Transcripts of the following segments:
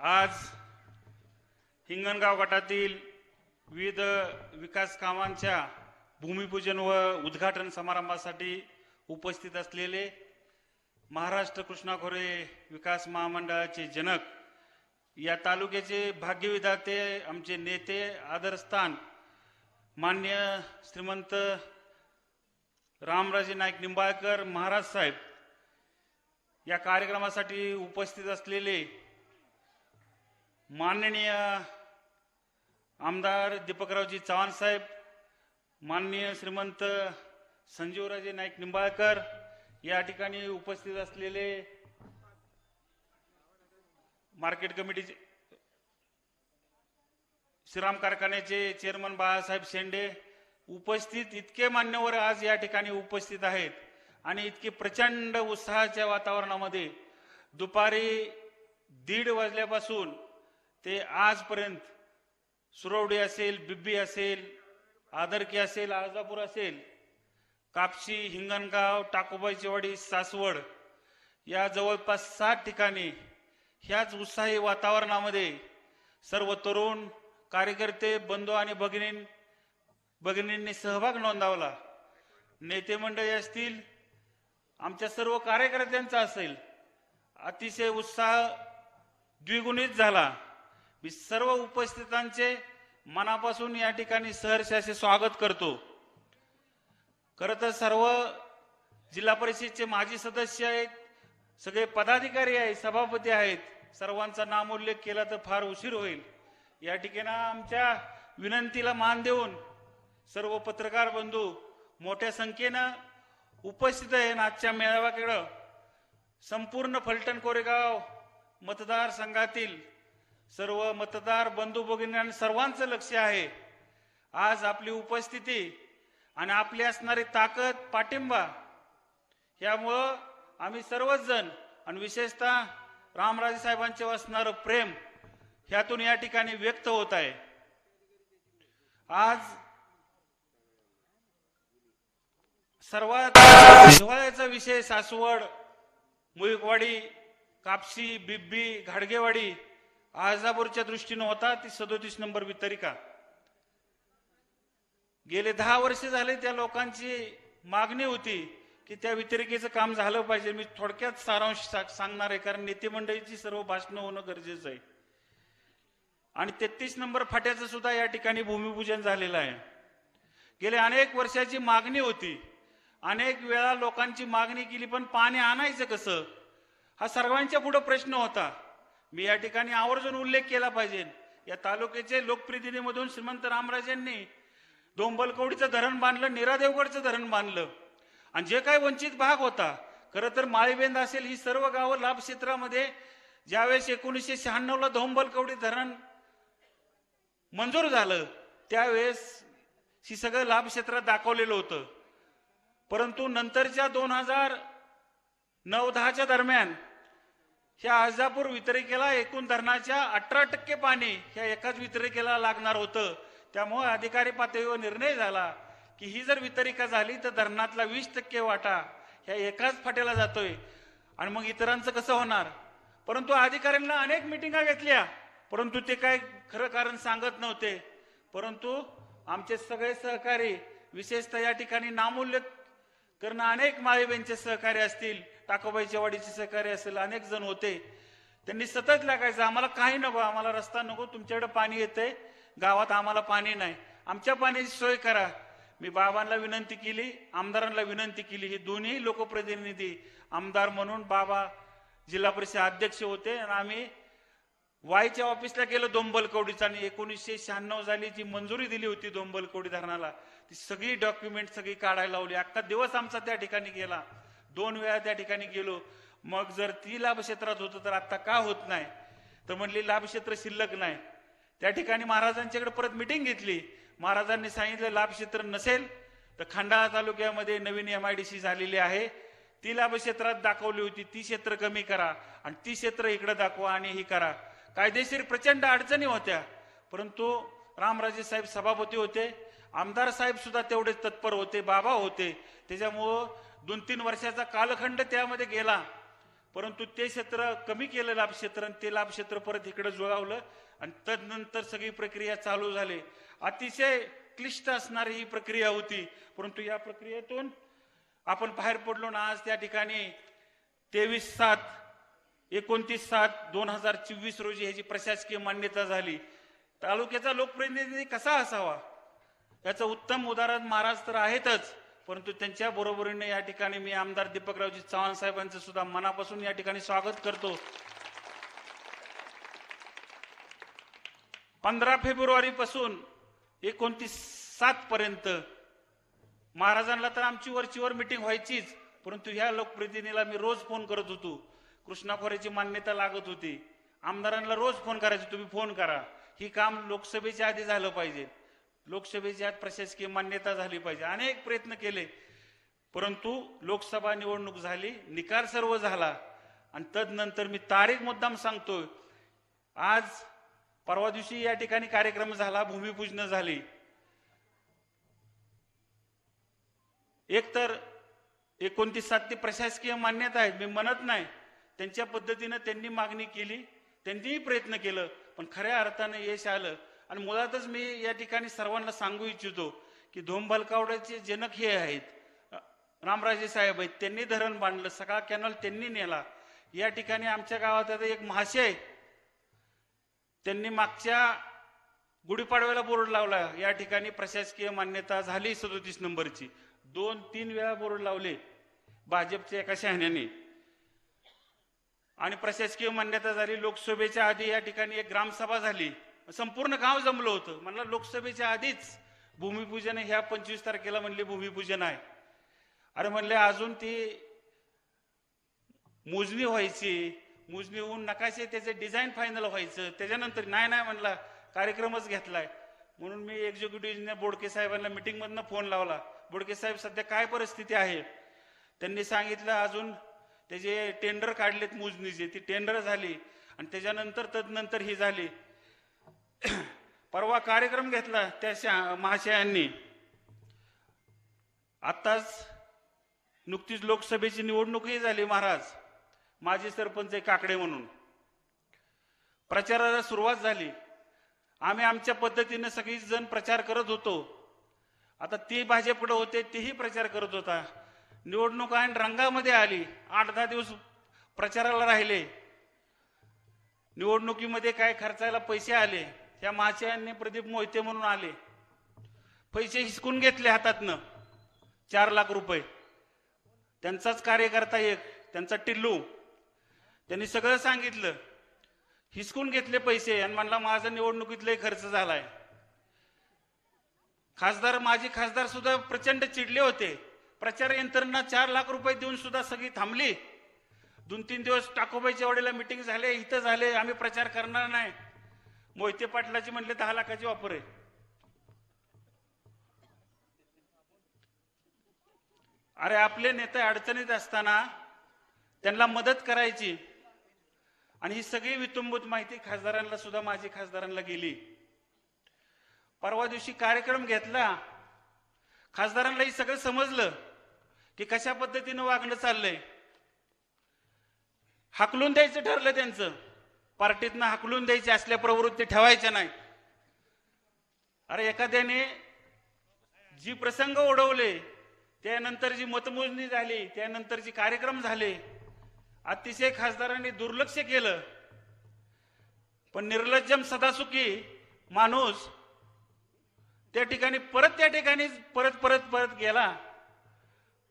आज हिंगणगाव गटातील विविध विकास कामांच्या भूमिपूजन व उद्घाटन समारंभासाठी उपस्थित असलेले महाराष्ट्र कृष्णा खोरे विकास महामंडळाचे जनक या तालुक्याचे भाग्यविधाते आमचे नेते आदरस्थान मान्य श्रीमंत रामराजे नाईक निंबाळकर महाराज साहेब या कार्यक्रमासाठी उपस्थित असलेले माननीय आमदार दीपकरावजी चव्हाण साहेब माननीय श्रीमंत संजीवराजे नाईक निंबाळकर या ठिकाणी उपस्थित असलेले मार्केट कमिटीचे श्रीराम कारखान्याचे चेअरमन बाळासाहेब शेंडे उपस्थित इतके मान्यवर आज या ठिकाणी उपस्थित आहेत आणि इतके प्रचंड उत्साहाच्या वातावरणामध्ये दुपारी दीड वाजल्यापासून ते आजपर्यंत सुरवडी असेल बिब्बी असेल आदरकी असेल आळजापूर असेल कापशी हिंगणगाव टाकोबाईचीवाडी सासवड या जवळपास सात ठिकाणी ह्याच उत्साही वातावरणामध्ये सर्व तरुण कार्यकर्ते बंधू आणि भगिनी भगिनींनी सहभाग नोंदवला. नेते मंडळी असतील आमच्या सर्व कार्यकर्त्यांचा असेल अतिशय उत्साह द्विगुणित झाला. मी सर्व उपस्थितांचे मनापासून या ठिकाणी सहर्ष असे स्वागत करतो. खर तर सर्व जिल्हा परिषदचे माजी सदस्य आहेत सगळे पदाधिकारी आहेत सभापती आहेत सर्वांचा नामोल्लेख केला तर फार उशीर होईल. या ठिकाणी आमच्या विनंतीला मान देऊन सर्व पत्रकार बंधू मोठ्या संख्येनं उपस्थित आहे आजच्या मेळाव्याकडं. संपूर्ण फलटण कोरेगाव मतदारसंघातील सर्व मतदार बंधू भगिनी सर्वांचं लक्ष आहे. आज आपली उपस्थिती आणि आपली असणारी ताकद पाठिंबा यामुळं आम्ही सर्वच जण आणि विशेषतः रामराजे साहेबांचे असणारं प्रेम ह्यातून या ठिकाणी व्यक्त होत आहे. आज सर्वात हिवाळ्याचा विषय सासवड मुळीकवाडी कापशी बिब्बी घाडगेवाडी आळजापूरच्या दृष्टीनं होता ती सदोतीस नंबर वितरिका. गेले दहा वर्ष झाले त्या लोकांची मागणी होती की त्या वितरिकेचं काम झालं पाहिजे. मी थोडक्यात सारांश सा- सांगणार आहे कारण नेते मंडळीची सर्व भाषणं होणं गरजेचं आहे. आणि तेहतीस नंबर फाट्याचं सुद्धा या ठिकाणी भूमिपूजन झालेलं आहे. गेले अनेक वर्षाची मागणी होती. अनेक वेळा लोकांची मागणी केली पण पाणी आणायचं कसं? हा सर्वांच्या पुढे प्रश्न होता. मी या ठिकाणी आवर्जून उल्लेख केला पाहिजे. या तालुक्याचे लोकप्रतिनिधीमधून श्रीमंत रामराजेंनी डोंबलकवडीचं धरण बांधलं निरादेवगडचं धरण बांधलं. आणि जे काही वंचित भाग होता खरं तर माळीबेंद असेल ही सर्व गावं लाभ क्षेत्रामध्ये ज्यावेळेस एकोणीसशे शहाण्णवला धोंबलकवडी धरण मंजूर झालं त्यावेळेस ही सगळं लाभ क्षेत्रात दाखवलेलं होतं. परंतु नंतरच्या दोन हजार नऊ दहाच्या दरम्यान ह्या आजापूर वितरिकेला एकूण धरणाच्या अठरा टक्के पाणी ह्या एकाच वितरिकेला लागणार होतं. त्यामुळे अधिकारी पातळीवर निर्णय झाला की ही जर वितरिका झाली तर धरणातला वीस टक्के वाटा ह्या एकाच फाट्याला जातोय. आणि मग इतरांचं कसं होणार? परंतु अधिकाऱ्यांना अनेक मिटिंगा घेतल्या. परंतु ते काय खरं कारण सांगत नव्हते. परंतु आमचे सगळे सहकारी विशेषतः या ठिकाणी नामूल्य करणं अनेक माळेबेंचे सहकारी असतील. टाकोबाईच्या वाडीचे सहकारी असेल अनेक जण होते. त्यांनी सतत लागायचं आम्हाला काही नको आम्हाला रस्ता नको तुमच्याकडे पाणी येते गावात आम्हाला पाणी नाही. आमच्या पाण्याची सोय करा. मी बाबांना विनंती केली आमदारांना विनंती केली हे दोन्ही लोकप्रतिनिधी आमदार म्हणून बाबा जिल्हा परिषद अध्यक्ष होते. आणि आम्ही वायच्या ऑफिसला गेलो दोंबलकवडीचा आणि एकोणीसशे शहाण्णव साली जी मंजुरी दिली होती दोंबलकवडी धरणाला ती सगळी डॉक्युमेंट सगळी काढायला लावली. अख्खा दिवस आमचा त्या ठिकाणी गेला. दोन वेळा त्या ठिकाणी गेलो. मग जर ती लाभक्षेत्रात होतं तर आत्ता का होत नाही? तर म्हणली लाभक्षेत्र शिल्लक नाही. त्या ठिकाणी महाराजांच्याकडे परत मिटिंग घेतली. महाराजांनी सांगितलं लाभक्षेत्र नसेल तर खंडाळा तालुक्यामध्ये नवीन एम आय डी सी झालेली आहे. ती लाभक्षेत्रात दाखवली होती. ती क्षेत्र कमी करा आणि ती क्षेत्र इकडे दाखवा आणि ही करा. कायदेशीर प्रचंड अडचणी होत्या. परंतु रामराजे साहेब सभापती होते. आमदार साहेब सुद्धा तेवढेच तत्पर होते बाबा होते. त्याच्यामुळं दोन तीन वर्षाचा कालखंड त्यामध्ये गेला. परंतु ते क्षेत्र कमी केलं लाभ क्षेत्र आणि ते लाभ क्षेत्र परत इकडे जुळावलं आणि तदनंतर सगळी प्रक्रिया चालू झाली. अतिशय क्लिष्ट असणारी ही प्रक्रिया होती. परंतु या प्रक्रियेतून आपण बाहेर पडलो ना आज त्या ठिकाणी तेवीस सात एकोणतीस सात दोन हजार चोवीस रोजी ह्याची प्रशासकीय मान्यता झाली. तालुक्याचा लोकप्रतिनिधी कसा असावा? याचं उत्तम उदाहरण महाराज तर आहेतच. परंतु त्यांच्या बरोबरीने या ठिकाणी मी आमदार दीपकरावजी चव्हाण साहेबांचं सुद्धा मनापासून या ठिकाणी स्वागत करतो. पंधरा फेब्रुवारी पासून एकोणतीस सात पर्यंत महाराजांना तर आमची वरचीवर मिटिंग व्हायचीच परंतु ह्या लोकप्रतिनिधीला मी रोज फोन करत होतो. कृष्णा खोऱ्याची मान्यता लागत होती. आमदारांना रोज फोन करायचे तुम्ही फोन करा. ही काम लोकसभेच्या आधी झालं पाहिजे. लोकसभेच्या आत प्रशासकीय मान्यता झाली पाहिजे. अनेक प्रयत्न केले परंतु लोकसभा निवडणूक झाली निकाल सर्व झाला. आणि तदनंतर मी तारीख मुद्दाम सांगतोय आज परवा दिवशी या ठिकाणी कार्यक्रम झाला भूमिपूजन झाली. एकतर एकोणतीस सात ते प्रशासकीय मान्यता आहे मी म्हणत नाही. त्यांच्या पद्धतीनं त्यांनी मागणी केली त्यांनीही प्रयत्न केलं पण खऱ्या अर्थानं यश आलं. आणि मुळातच मी या ठिकाणी सर्वांना सांगू इच्छितो की धोमबलकावड्याचे जनक हे आहेत. रामराजे साहेब आहेत. त्यांनी धरण बांधलं. सगळा कॅनल त्यांनी नेला. या ठिकाणी आमच्या गावात आता एक महाशय त्यांनी मागच्या गुढीपाडव्याला बोर्ड लावला. या ठिकाणी प्रशासकीय मान्यता झाली सदोतीस नंबरची. दोन तीन वेळा बोर्ड लावले भाजपच्या एका शहाण्याने. आणि प्रशासकीय मान्यता झाली. लोकसभेच्या आधी या ठिकाणी एक ग्रामसभा झाली. संपूर्ण गाव जमलं होतं. म्हणलं लोकसभेच्या आधीच भूमिपूजन ह्या पंचवीस तारखेला म्हणले भूमिपूजन आहे. अरे म्हणले अजून ती मोजणी व्हायची. मोजणी होऊन नकाशे त्याचे डिझाईन फायनल व्हायचं. त्याच्यानंतर नाही नाही म्हणला कार्यक्रमच घेतलाय. म्हणून मी एक्झिक्युटिव्ह बोडके साहेबांना मिटिंगमधनं फोन लावला. बोडके साहेब सध्या काय परिस्थिती आहे? त्यांनी सांगितलं अजून त्याचे टेंडर काढलेत मोजणीचे. ती टेंडर झाली आणि त्याच्यानंतर तदनंतर ही झाली. परवा कार्यक्रम घेतला त्या शा- महाशयांनी. आत्ताच नुकतीच लोकसभेची निवडणूकही झाली महाराज. माजी सरपंच आहे काकडे म्हणून. प्रचाराला सुरुवात झाली. आम्ही आमच्या पद्धतीने सगळीच जण प्रचार करत होतो. आता ते भाजपकडे होते तेही प्रचार करत होता. निवडणूक आणि रंगामध्ये आली. आठ दहा दिवस प्रचाराला राहिले. निवडणुकीमध्ये काय खर्चायला पैसे आले. त्या महाशयांनी प्रदीप मोहिते म्हणून आले. पैसे हिसकून घेतले हातातनं. चार लाख रुपये. त्यांचाच कार्यकर्ता एक त्यांचा टिल्लू. त्यांनी सगळं सांगितलं. हिसकून घेतले पैसे आणि म्हणला माझा निवडणुकीतलाही खर्च झालाय. खासदार माजी खासदार सुद्धा प्रचंड चिडले होते. प्रचार यंत्रणा चार लाख रुपये देऊन सुद्धा सगळी थांबली. दोन तीन दिवस टाकोबाईच्या वडीला मिटिंग झाले इथं झाले आम्ही प्रचार करणार नाही. मोहिते पाटलाची म्हणले दहा लाखाची वापर आहे. अरे आपले नेते अडचणीत असताना त्यांना मदत करायची. आणि ही सगळी वितुंबूत माहिती खासदारांना सुद्धा माझी खासदारांना गेली. परवा दिवशी कार्यक्रम घेतला. खासदारांना हे सगळं समजलं की कशा पद्धतीनं वागणं चाललंय. हाकलून द्यायचं ठरलं त्यांचं. पार्टीतनं हाकलून द्यायची असल्या प्रवृत्ती ठेवायच्या नाही. अरे एखाद्याने जी प्रसंग ओढवले त्यानंतर जी मतमोजणी झाली त्यानंतर जी कार्यक्रम झाले अतिशय खासदारांनी दुर्लक्ष केलं. पण निर्लज्जम सदासुखी माणूस त्या ठिकाणी परत त्या ठिकाणी परत परत परत गेला.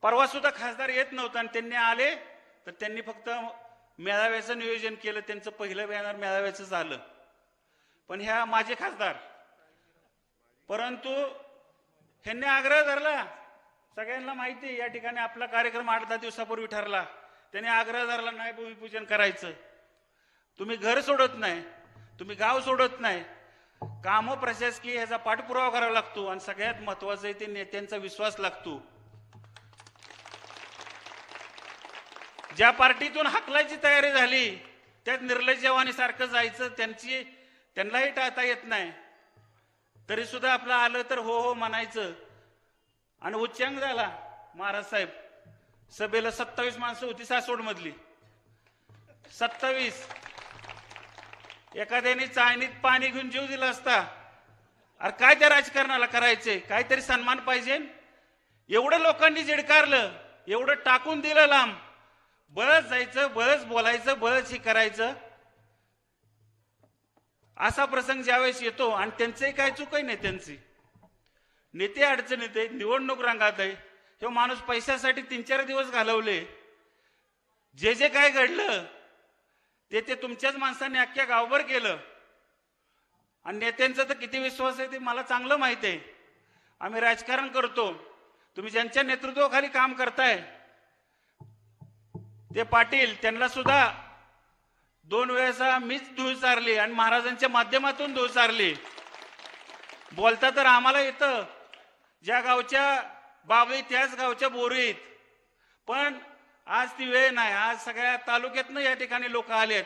परवा सुद्धा खासदार येत नव्हता आणि त्यांनी आले तर त्यांनी फक्त मेळाव्याचं नियोजन केलं त्यांचं पहिलं बॅनर मेळाव्याचं झालं. पण ह्या माझे खासदार परंतु ह्यांनी आग्रह धरला. सगळ्यांना माहिती आहे, या ठिकाणी आपला कार्यक्रम आठ दहा दिवसापूर्वी ठरला. त्यांनी आग्रह धरला नाही भूमिपूजन करायचं. तुम्ही घर सोडत नाही तुम्ही गाव सोडत नाही. कामं प्रशासकीय ह्याचा पाठपुरावा करावा लागतो आणि सगळ्यात महत्वाचं आहे ते नेत्यांचा विश्वास लागतो. ज्या पार्टीतून हाकलायची तयारी झाली त्यात निर्लज्जवानी सारखं जायचं त्यांची त्यांनाही टाळता येत नाही. तरी सुद्धा आपलं आलं तर हो हो म्हणायचं. आणि उच्चांग झाला महाराज साहेब सभेला सत्तावीस माणसं होती सासवड मधली सत्तावीस. एखाद्याने चाळणीत पाणी घेऊन जीव दिला असता अरे काय त्या राजकारणाला करायचंय काहीतरी सन्मान पाहिजे? एवढं लोकांनी झिडकारलं एवढं टाकून दिलं लांब. बळच जायचं बळच बोलायचं बळच हे करायचं. असा प्रसंग ज्यावेळेस येतो आणि त्यांचंही काय चुकही नाही त्यांची. नेते अडचणीत आहे निवडणूक रंगात आहे. हे माणूस पैशासाठी तीन चार दिवस घालवले. जे जे काय घडलं ते ते तुमच्याच माणसाने अख्ख्या गावभर केलं. आणि नेत्यांचा तर किती विश्वास आहे ते मला चांगलं माहीत आहे. आम्ही राजकारण करतो. तुम्ही ज्यांच्या नेतृत्वाखाली काम करताय ते पाटील त्यांना सुद्धा दोन वेळेसा मीच धूळ चारली आणि महाराजांच्या माध्यमातून धूळ चारली. बोलता तर आम्हाला येतं. ज्या गावच्या बाबळी त्याच गावच्या बोरीत. पण आज ती वेळ नाही. आज सगळ्या तालुक्यातनं या ठिकाणी लोक आलेत.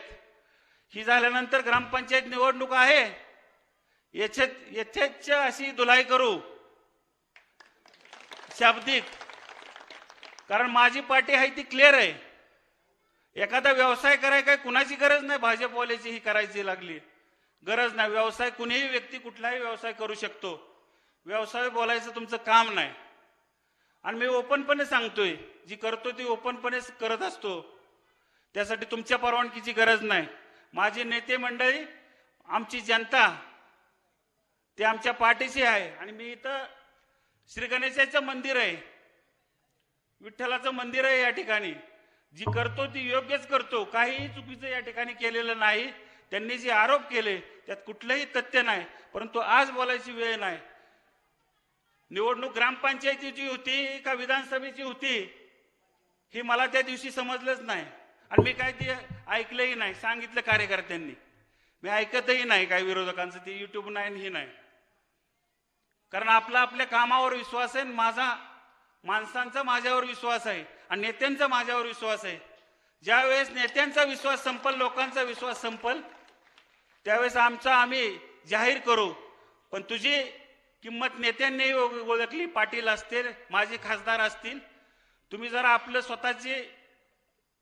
ही झाल्यानंतर ग्रामपंचायत निवडणूक आहे. येथे येथेच अशी दुलाई करू. शाब्दिक. कारण माझी पार्टी आहे ती क्लिअर आहे. एखादा व्यवसाय कराय काय कुणाची गरज नाही भाजपवाल्याची ही करायची लागली. गरज नाही. व्यवसाय कुणीही व्यक्ती कुठलाही व्यवसाय करू शकतो. व्यवसाय बोलायचं तुमचं काम नाही. आणि मी ओपनपणे सांगतोय जी करतो ती ओपनपणे करत असतो. त्यासाठी तुमच्या परवानगीची गरज नाही. माझी नेते मंडळी आमची जनता ते आमच्या पाठीशी आहे. आणि मी इथं श्री गणेशाचं मंदिर आहे. विठ्ठलाचं मंदिर आहे या ठिकाणी. जी करतो ती योग्यच करतो. काहीही चुकीचं या ठिकाणी केलेलं नाही. त्यांनी जे आरोप केले त्यात कुठलंही तथ्य नाही. परंतु आज बोलायची वेळ नाही. निवडणूक ग्रामपंचायतीची होती का विधानसभेची होती हे मला त्या दिवशी समजलंच नाही. आणि मी काय ते ऐकलंही नाही सांगितलं कार्यकर्त्यांनी. मी ऐकतही नाही काय विरोधकांचं ते युट्यूब नाही ही हे नाही. कारण आपला आपल्या कामावर विश्वास आहे माझा माणसांचा माझ्यावर विश्वास आहे आणि नेत्यांचा माझ्यावर विश्वास आहे. ज्यावेळेस नेत्यांचा विश्वास संपल लोकांचा विश्वास संपल त्यावेळेस आमचा आम्ही जाहीर करू. पण तुझी किंमत नेत्यांनी ओळखली पाटील असतील माझे खासदार असतील तुम्ही जरा आपलं स्वतःची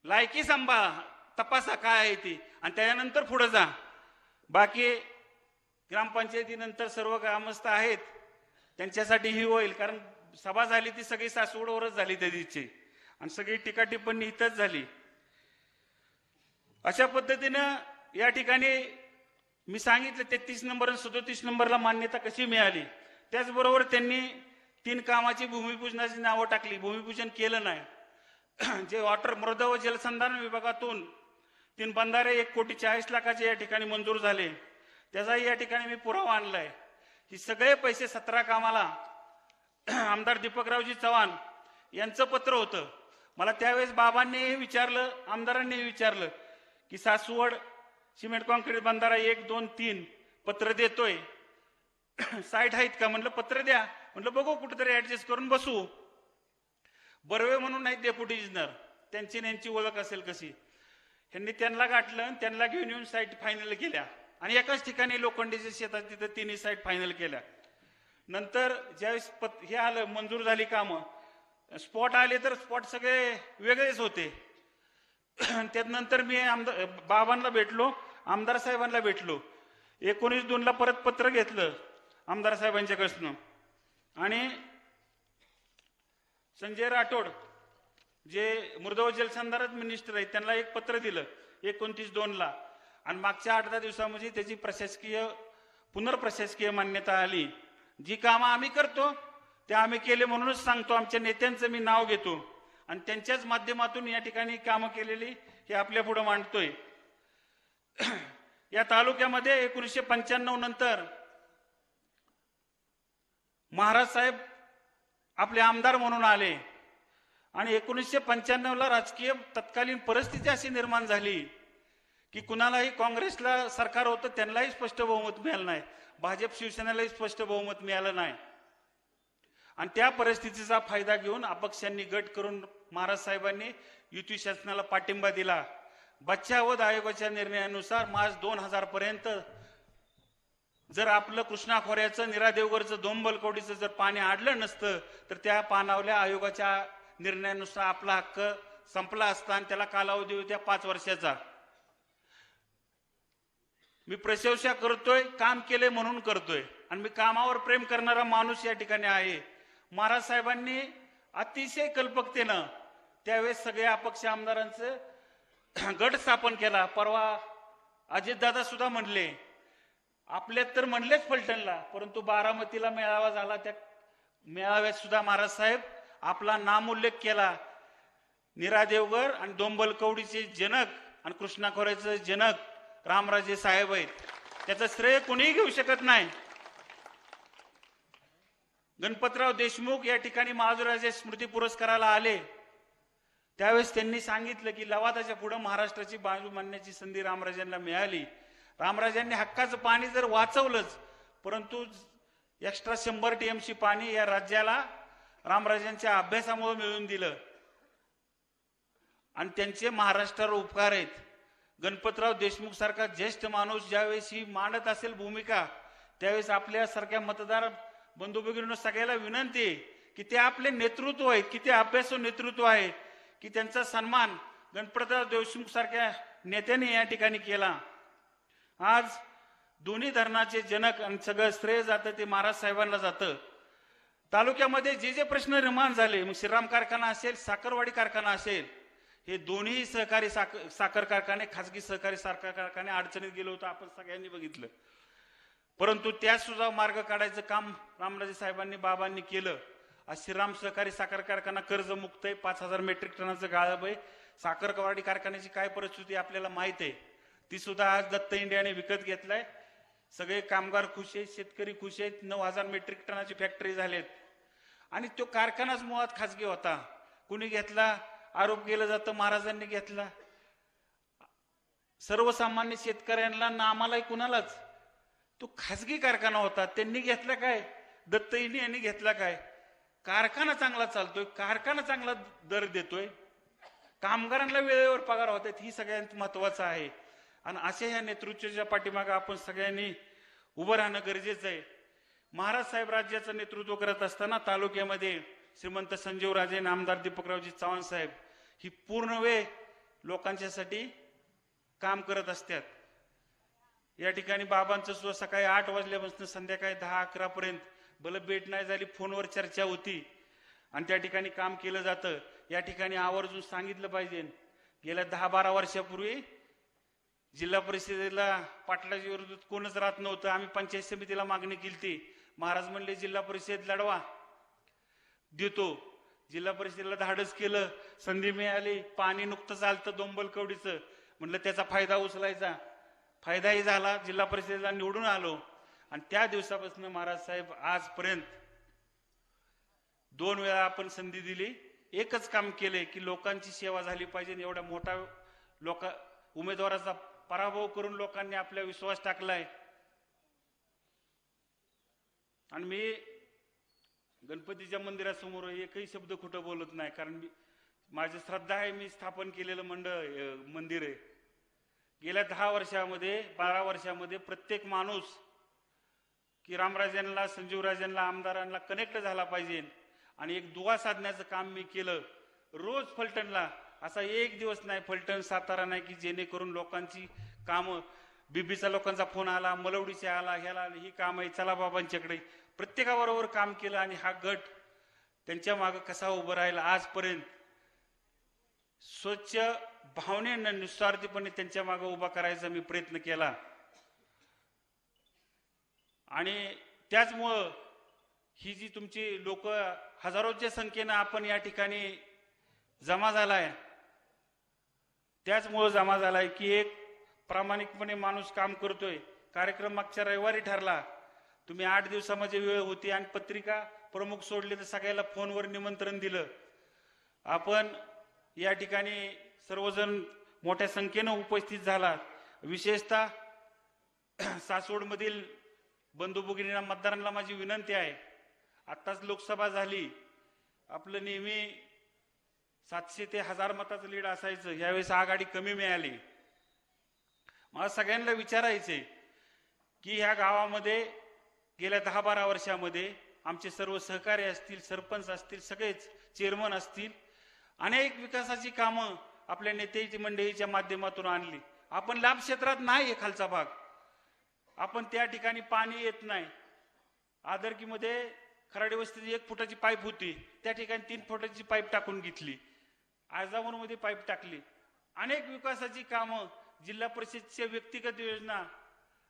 लायकी सांभाळा तपासा काय आहे ती. आणि त्याच्यानंतर पुढे जा. बाकी ग्रामपंचायतीनंतर सर्व ग्रामस्थ आहेत त्यांच्यासाठी ही होईल. कारण सभा झाली ती सगळी सासवडवरच झाली त्या दिवशी. आणि सगळी टीका टिप्पणी इथंच झाली. अशा पद्धतीनं या ठिकाणी मी सांगितलं तेहतीस नंबर आणि सदोतीस नंबरला मान्यता कशी मिळाली? त्याचबरोबर त्यांनी तीन कामाची भूमिपूजनाची नावं टाकली. भूमिपूजन केलं नाही. जे वॉटर मृद व जलसंधारण विभागातून तीन बंधारे एक कोटी चाळीस लाखाचे या ठिकाणी मंजूर झाले. त्याचाही या ठिकाणी मी पुरावा आणलाय. ही सगळे पैसे सतरा कामाला आमदार दीपकरावजी चव्हाण यांचं पत्र होतं. मला त्यावेळेस बाबांनीही विचारलं आमदारांनीही विचारलं की सासवड सिमेंट कॉन्क्रीट बंधारा एक दोन तीन पत्र देतोय. साईट आहेत का? म्हणलं पत्र द्या. म्हणलं बघू कुठेतरी ऍडजस्ट करून बसू. बर्वे म्हणून आहेत डेप्युटी इंजिनियर त्यांची आणि यांची ओळख असेल कशी. ह्यांनी त्यांना गाठलं आणि त्यांना घेऊन येऊन साईट फायनल केल्या. आणि एकाच ठिकाणी लोखंडीच्या शेतात तिथं तिन्ही साईट फायनल केल्या. नंतर ज्यावेळेस पत हे आलं मंजूर झाली कामं स्पॉट आले तर स्पॉट सगळे वेगळेच होते. त्यानंतर मी आमदार बाबांना भेटलो आमदार साहेबांना भेटलो. एकोणीस दोनला परत पत्र घेतलं आमदार साहेबांच्याकडनं. आणि संजय राठोड जे मृदव जलसंधारण मिनिस्टर आहेत त्यांना एक पत्र दिलं एकोणतीस दोनला. आणि मागच्या आठ दहा दिवसामध्ये त्याची प्रशासकीय पुनर्प्रशासकीय मान्यता आली. जी कामं आम्ही करतो ते आम्ही केले म्हणूनच सांगतो. आमच्या नेत्यांचं मी नाव घेतो. आणि त्यांच्याच माध्यमातून या ठिकाणी कामं केलेली हे आपल्या पुढे मांडतोय. या तालुक्यामध्ये एकोणीसशे पंच्याण्णव नंतर महाराज साहेब आपले आमदार म्हणून आले. आणि एकोणीसशे पंच्याण्णवला राजकीय तत्कालीन परिस्थिती अशी निर्माण झाली की कुणालाही काँग्रेसला सरकार होतं त्यांनाही स्पष्ट बहुमत मिळालं नाही. भाजप शिवसेनेलाही स्पष्ट बहुमत मिळालं नाही. आणि त्या परिस्थितीचा फायदा घेऊन अपक्षांनी गट करून महाराज साहेबांनी युती शासनाला पाठिंबा दिला. बच्चावध आयोगाच्या निर्णयानुसार मार्च दोन हजार पर्यंत जर आपलं कृष्णा खोऱ्याचं निरादेवगडचं दोंबलकोडीचं जर पाणी आडलं नसतं तर त्या पानावल्या आयोगाच्या निर्णयानुसार आपला हक्क संपला असता आणि त्याला कालावधी होत्या पाच वर्षाचा. मी प्रशंसा करतोय काम केले म्हणून करतोय. आणि मी कामावर प्रेम करणारा माणूस या ठिकाणी आहे. महाराज साहेबांनी अतिशय कल्पकतेनं त्यावेळेस सगळ्या अपक्ष आमदारांचं गट स्थापन केला. परवा अजितदादा सुद्धा म्हणले आपल्यात तर म्हणलेच फलटणला परंतु बारामतीला मेळावा झाला त्या मेळाव्यात सुद्धा महाराज साहेब आपला नामोल्लेख केला. नीरा देवगर आणि डोंबल कवडीचे जनक आणि कृष्णा जनक रामराजे साहेब आहेत. त्याचं श्रेय कोणीही घेऊ शकत नाही. गणपतराव देशमुख या ठिकाणी महाजराजे स्मृती पुरस्काराला आले. त्यावेळेस त्यांनी सांगितलं की लवादाच्या पुढे महाराष्ट्राची बाजू मांडण्याची संधी रामराजांना मिळाली. रामराजांनी हक्काचं पाणी जर वाचवलंच परंतु एक्स्ट्रा शंभर टीएमसी पाणी या राज्याला रामराजांच्या अभ्यासामुळे मिळवून दिलं. आणि त्यांचे महाराष्ट्रावर उपकार आहेत. गणपतराव देशमुख सारखा ज्येष्ठ माणूस ज्यावेळेस ही मांडत असेल भूमिका त्यावेळेस आपल्यासारख्या मतदार बंधू भगिनींना सगळ्याला विनंती आहे की ते आपले नेतृत्व आहेत की ते अभ्यासू नेतृत्व आहे की त्यांचा सन्मान गणपतराव देशमुख सारख्या नेत्याने या ठिकाणी केला. आज दोन्ही धरणाचे जनक आणि सगळं श्रेय जातं ते महाराज साहेबांना जातं. तालुक्यामध्ये जे जे प्रश्न निर्माण झाले मग श्रीराम कारखाना असेल साखरवाडी कारखाना असेल हे दोन्ही सहकारी साखर साखर कारखाने खासगी सहकारी साखर कारखाने अडचणीत गेलो होतो आपण सगळ्यांनी बघितलं. परंतु त्या सुद्धा मार्ग काढायचं काम रामराजे साहेबांनी बाबांनी केलं. श्रीराम सहकारी साखर कारखाना कर्जमुक्त आहे पाच हजार मेट्रिक टनाचं गाळप आहे. साखर कवाडी कारखान्याची काय परिस्थिती आपल्याला माहीत आहे? ती सुद्धा आज दत्त इंडियाने विकत घेतलाय. सगळे कामगार खुश आहेत शेतकरी खुश आहेत. नऊ हजार मेट्रिक टनाची फॅक्टरी झालेत. आणि तो कारखानाच मुळात खाजगी होता. कुणी घेतला? आरोप केला जातं महाराजांनी घेतला. सर्वसामान्य शेतकऱ्यांना ना आम्हालाही कुणालाच? तो खासगी कारखाना होता. त्यांनी घेतला काय? दत्तईनी यांनी घेतला काय? कारखाना चांगला चालतोय. कारखाना चांगला दर देतोय. कामगारांना वेळेवर पगार होत आहेत ही सगळ्यात महत्वाचं आहे. आणि अशा ह्या नेतृत्वाच्या पाठीमागे आपण सगळ्यांनी उभं राहणं गरजेचं आहे. महाराज साहेब राज्याचं नेतृत्व करत असताना तालुक्यामध्ये श्रीमंत संजीवराजे आणि आमदार दीपकरावजी चव्हाण साहेब ही पूर्ण वेळ लोकांच्यासाठी काम करत असतात. या ठिकाणी बाबांचं सुद्धा सकाळी आठ वाजल्यापासून संध्याकाळी दहा अकरा पर्यंत भलं भेट नाही झाली फोनवर चर्चा होती. आणि त्या ठिकाणी काम केलं जातं. या ठिकाणी आवर्जून सांगितलं पाहिजे. गेल्या दहा बारा वर्षापूर्वी जिल्हा परिषदेला पाटलाच्या विरोधात कोणच राहत नव्हतं. आम्ही पंचायत समितीला मागणी केली महाराज म्हणले जिल्हा परिषद लढवा. देतो. जिल्हा परिषदेला धाडस केलं संधी मिळाली पाणी नुकतंच आलतं दोंबल कवडीचं त्याचा फायदा उचलायचा. फायदाही झाला जिल्हा परिषदेला निवडून आलो. आणि त्या दिवसापासून महाराज साहेब आजपर्यंत दोन वेळा आपण संधी दिली. एकच काम केले की लोकांची सेवा झाली पाहिजे एवढा मोठा लोक उमेदवाराचा पराभव करून लोकांनी आपल्या विश्वास टाकलाय. आणि मी गणपतीच्या मंदिरासमोर एकही शब्द खोटं बोलत नाही. कारण मी माझी श्रद्धा आहे मी स्थापन केलेलं मंडळ मंदिर आहे. गेल्या दहा वर्षामध्ये बारा वर्षामध्ये प्रत्येक माणूस की रामराजांना संजीवराजांना आमदारांना कनेक्ट झाला पाहिजे. आणि एक दुवा साधण्याचं काम मी केलं. रोज फलटणला असा एक दिवस नाही फलटण सातारा नाही की जेणेकरून लोकांची कामं बीबीचा लोकांचा फोन आला मलवडीचे आला ह्याला ही काम आहे चला बाबांच्याकडे. प्रत्येकाबरोबर काम केलं आणि हा गट त्यांच्या मागे कसा उभं राहिला आजपर्यंत स्वच्छ भावनेनं निस्वार्थीपणे त्यांच्या मागे उभा करायचा मी प्रयत्न केला. आणि त्याचमुळं ही जी तुमची लोक हजारोच्या संख्येनं आपण या ठिकाणी जमा झालाय त्याचमुळं जमा झालाय की एक प्रामाणिकपणे माणूस काम करतोय. कार्यक्रम मागच्या रविवारी ठरला. तुम्ही आठ दिवसामध्ये वेळ होती आणि पत्रिका प्रमुख सोडले तर सगळ्याला फोनवर निमंत्रण दिलं. आपण या ठिकाणी सर्वजण मोठ्या संख्येनं उपस्थित झाला विशेषतः सासवडमधील बंधू भगिनींना मतदारांना माझी विनंती आहे. आत्ताच लोकसभा झाली. आपलं नेहमी सातशे ते हजार मताचं लीड असायचं. यावेळेस आघाडी कमी मिळाली. मला सगळ्यांना विचारायचे की ह्या गावामध्ये गेल्या दहा बारा वर्षामध्ये आमचे सर्व सहकारी असतील सरपंच असतील सगळेच चेअरमन असतील अनेक विकासाची कामं आपल्या नेत्याची मंडळीच्या माध्यमातून आणली. आपण लाभ क्षेत्रात नाही आहे खालचा भाग. आपण त्या ठिकाणी पाणी येत नाही. आदरकीमध्ये खराडी वस्तीत एक फुटाची पाईप होती. त्या ठिकाणी तीन फुटाची पाईप टाकून घेतली. आजावरमध्ये पाईप टाकली. अनेक विकासाची कामं जिल्हा परिषदच्या व्यक्तिगत योजना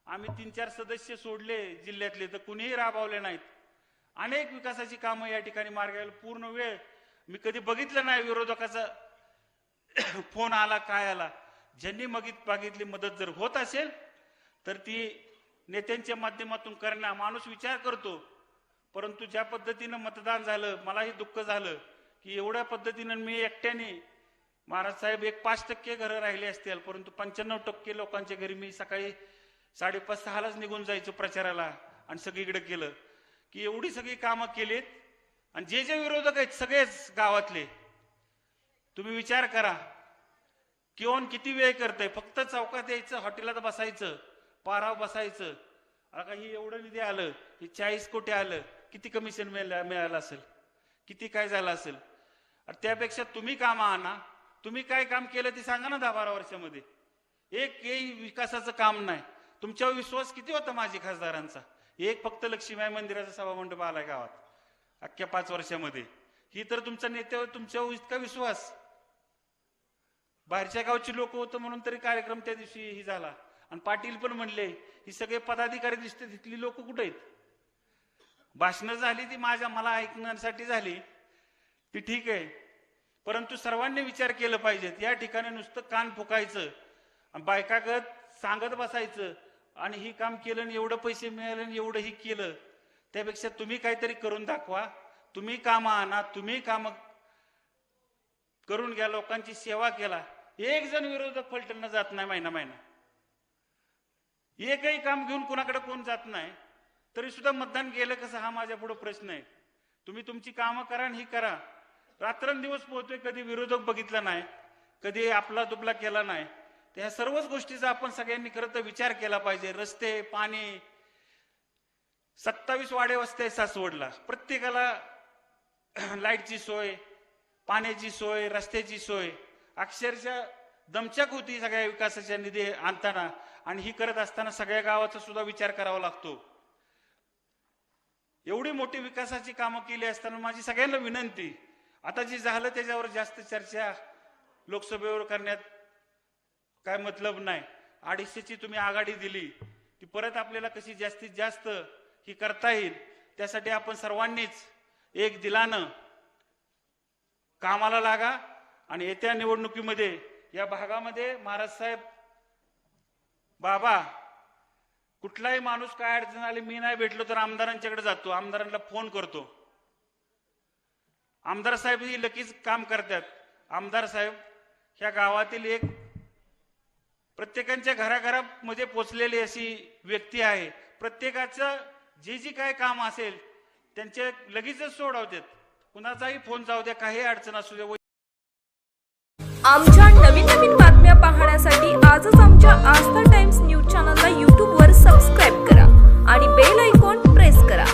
आम्ही तीन चार सदस्य सोडले जिल्ह्यातले तर कुणीही राबवले नाहीत. अनेक विकासाची कामं या ठिकाणी मार्गाला पूर्ण वेळ मी कधी बघितलं नाही विरोधकाचा. फोन आला काय आला? ज्यांनी मगित मागितली मदत जर होत असेल तर ती नेत्यांच्या माध्यमातून करणं माणूस विचार करतो. परंतु ज्या पद्धतीनं मतदान झालं मलाही दुःख झालं की एवढ्या पद्धतीनं मी एकट्याने महाराज साहेब एक पाच टक्के घरं राहिले असतील परंतु पंच्याण्णव टक्के लोकांच्या घरी मी सकाळी साडेपाच सहालाच निघून जायचो प्रचाराला आणि सगळीकडे केलं. की एवढी सगळी कामं केलीत आणि जे जे विरोधक आहेत सगळेच गावातले. तुम्ही विचार करा. किंवा किती वेळ करतंय? फक्त चौकात यायचं हॉटेलात बसायचं पाराव बसायचं. आता हे एवढं निधी आलं हे चाळीस कोटी आलं किती कमिशन मिळालं मिळालं असेल? किती काय झालं असेल? त्यापेक्षा तुम्ही काम आणा. तुम्ही काय काम केलं ते सांगा ना दहा बारा वर्षामध्ये. एक काही विकासाचं काम नाही. तुमच्यावर विश्वास किती होता माझी खासदारांचा? एक फक्त लक्ष्मीबाई मंदिराचा सभामंडप आलाय गावात अख्ख्या पाच वर्षामध्ये. ही तर तुमच्या नेत्यावर तुमच्यावर इतका विश्वास. बाहेरच्या गावची लोक होतं म्हणून तरी कार्यक्रम त्या दिवशी ही झाला. आणि पाटील पण म्हणले ही सगळे पदाधिकारी दिसते तिथली लोक कुठे आहेत? भाषणं झाली ती माझ्या मला ऐकण्यासाठी झाली. ती ठीक आहे. परंतु सर्वांनी विचार केलं पाहिजेत. या ठिकाणी नुसतं कान फुकायचं आणि बायकागत सांगत बसायचं. आणि ही काम केलं आणि एवढं पैसे मिळाले आणि एवढं ही केलं त्यापेक्षा तुम्ही काहीतरी करून दाखवा. तुम्ही काम आणा तुम्ही काम करून घ्या लोकांची सेवा केला. एक जण विरोधक फलटणं जात नाही महिना महिना. एकही काम घेऊन कुणाकडे कोण जात नाही. तरी सुद्धा मतदान गेलं कसं हा माझ्या पुढे प्रश्न आहे. तुम्ही तुमची कामं करा आणि ही करा. रात्रंदिवस पोहतोय कधी विरोधक बघितला नाही कधी आपला दुबला केला नाही. त्या सर्वच गोष्टीचा आपण सगळ्यांनी खरं तर विचार केला पाहिजे. रस्ते पाणी सत्तावीस वाडे वस्ते सासवडला. प्रत्येकाला लाईटची सोय पाण्याची सोय रस्त्याची सोय. अक्षरशः दमचक होती सगळ्या विकासाच्या निधी आणताना आणि ही करत असताना सगळ्या गावाचा सुद्धा विचार करावा लागतो. एवढी मोठी विकासाची कामं केली असताना माझी सगळ्यांना विनंती. आता जे झालं त्याच्यावर जास्त चर्चा लोकसभेवर करण्यात काय मतलब नाही. अडीचशेची तुम्ही आघाडी दिली ती परत आपल्याला कशी जास्तीत जास्त ही करता येईल त्यासाठी आपण सर्वांनीच एक दिलानं कामाला लागा आणि येत्या निवडणुकीमध्ये या भागामध्ये महाराज साहेब बाबा कुठलाही माणूस काय अडचण आली मी नाही भेटलो तर आमदारांच्याकडे जातो आमदारांना फोन करतो. आमदार साहेब ही लगेच काम करतात. आमदार साहेब ह्या गावातील एक प्रत्येकांच्या घराघरामध्ये पोचलेली अशी व्यक्ती आहे. प्रत्येकाचं जे जे काय काम असेल त्यांचे लगेचच सोडवतात. कुणाचाही फोन जाऊ द्या काही अडचण असू द्या. आमच्या नवीन नवीन बातम्या पाहण्यासाठी आजच आमच्या आस्था टाइम्स न्यूज चॅनलला यूट्यूबवर सबस्क्राईब करा आणि बेल ऐकॉन प्रेस करा.